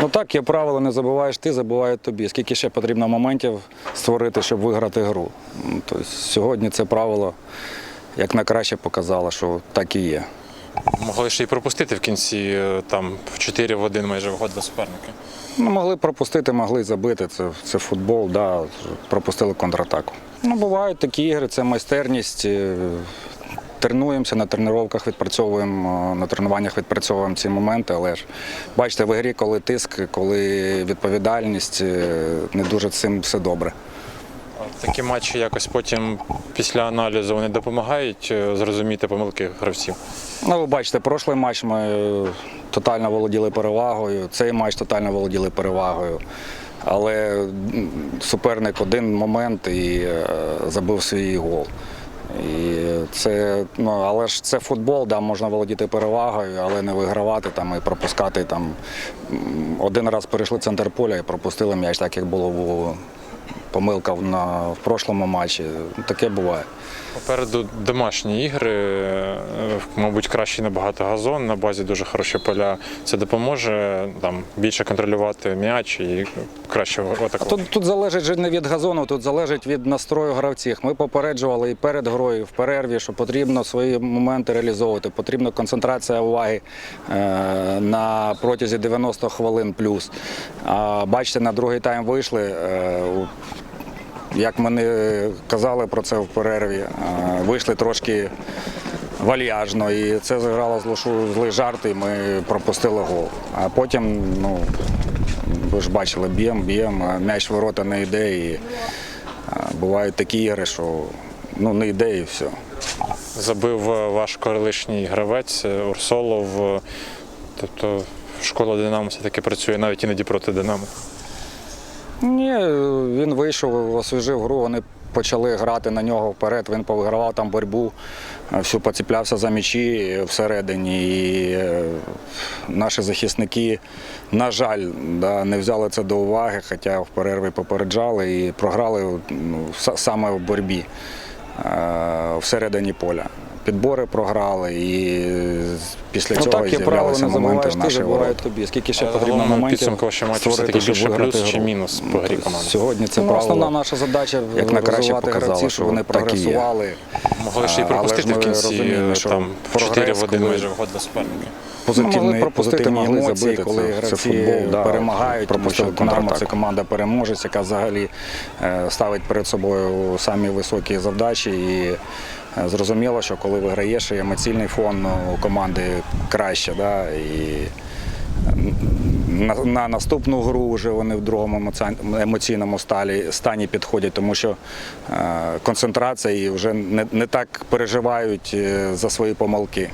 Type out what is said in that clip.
Ну так, є правило, не забуваєш ти, забувають тобі. Скільки ще потрібно моментів створити, щоб виграти гру. Тобто сьогодні це правило як на краще показало, що так і є. Могли ще й пропустити в кінці е, там 4 в 1 майже вгод до суперника. Ну, могли пропустити, могли забити. Це, це футбол, да, пропустили контратаку. Ну, бувають такі ігри, це майстерність. Тренуємося на тренуваннях, відпрацьовуємо, е, на тренуваннях відпрацьовуємо ці моменти, але ж бачите, в грі, коли тиск, коли відповідальність, е, не дуже цим все добре. Такі матчі якось потім після аналізу вони допомагають е, зрозуміти помилки гравців. Ну, ви бачите, прошлий матч ми тотально володіли перевагою, цей матч тотально володіли перевагою. Але суперник один момент і забив свій гол. І це, ну, але ж це футбол, да, можна володіти перевагою, але не вигравати там і пропускати там. Один раз перейшли центр поля і пропустили м'яч, так як було в помилка в- на, в прошлому матчі. Таке буває. Попереду домашні ігри, е, мабуть, краще набагато газон, на базі дуже хороші поля. Це допоможе там більше контролювати м'яч і краще атакувати. Тут, тут залежить же не від газону, тут залежить від настрою гравців. Ми попереджували і перед грою, і в перерві, що потрібно свої моменти реалізовувати. Потрібна концентрація уваги е, на протязі 90 хвилин плюс. А бачите, на другий тайм вийшли. Е, як ми не казали про це в перерві, е, вийшли трошки вальяжно, і це зіграло злий жарт, і ми пропустили гол. А потім, ну, ви ж бачили, б'ємо, б'ємо, м'яч ворота не йде. І бувають такі ігри, що ну, не йде і все. Забив е, ваш колишній гравець е, Урсолов. е, Тобто школа Динамо все-таки працює навіть іноді проти Динамо. Ні, він вийшов, освіжив гру, вони почали грати на нього вперед, він повигравав там боротьбу, е, всю поціплявся за м'ячі всередині. І е, наші захисники, на жаль, да, не взяли це до уваги, хоча в перерві попереджали і програли ну, саме в боротьбі е, всередині поля. Підбори програли, і після Ну, цього так, правило, з'являлися моменти в ти, наші ворота. тобі. Скільки ще Але потрібно моментів підсумку вашого матчу створити, все-таки більше плюс чи мінус по грі команди? Сьогодні це Ну, правило. основна наша задача як на краще розвивати що щоб вони прогресували. Могли ще й пропустити в кінці е, що там 4 прогрес, в 1 коли- майже вгод до суперника. Позитивні, могли пропустити, могли емоції, забити, коли це- гравці це футбол, да, перемагають, тому що Динамо це команда переможець, яка взагалі е, ставить перед собою самі високі завдачі. І е, зрозуміло, що коли виграєш, і емоційний фон у команди краще. Да, і на, на наступну гру вже вони в другому емоційному сталі, стані підходять, тому що е, концентрація і вже не, не так переживають е, за свої помилки.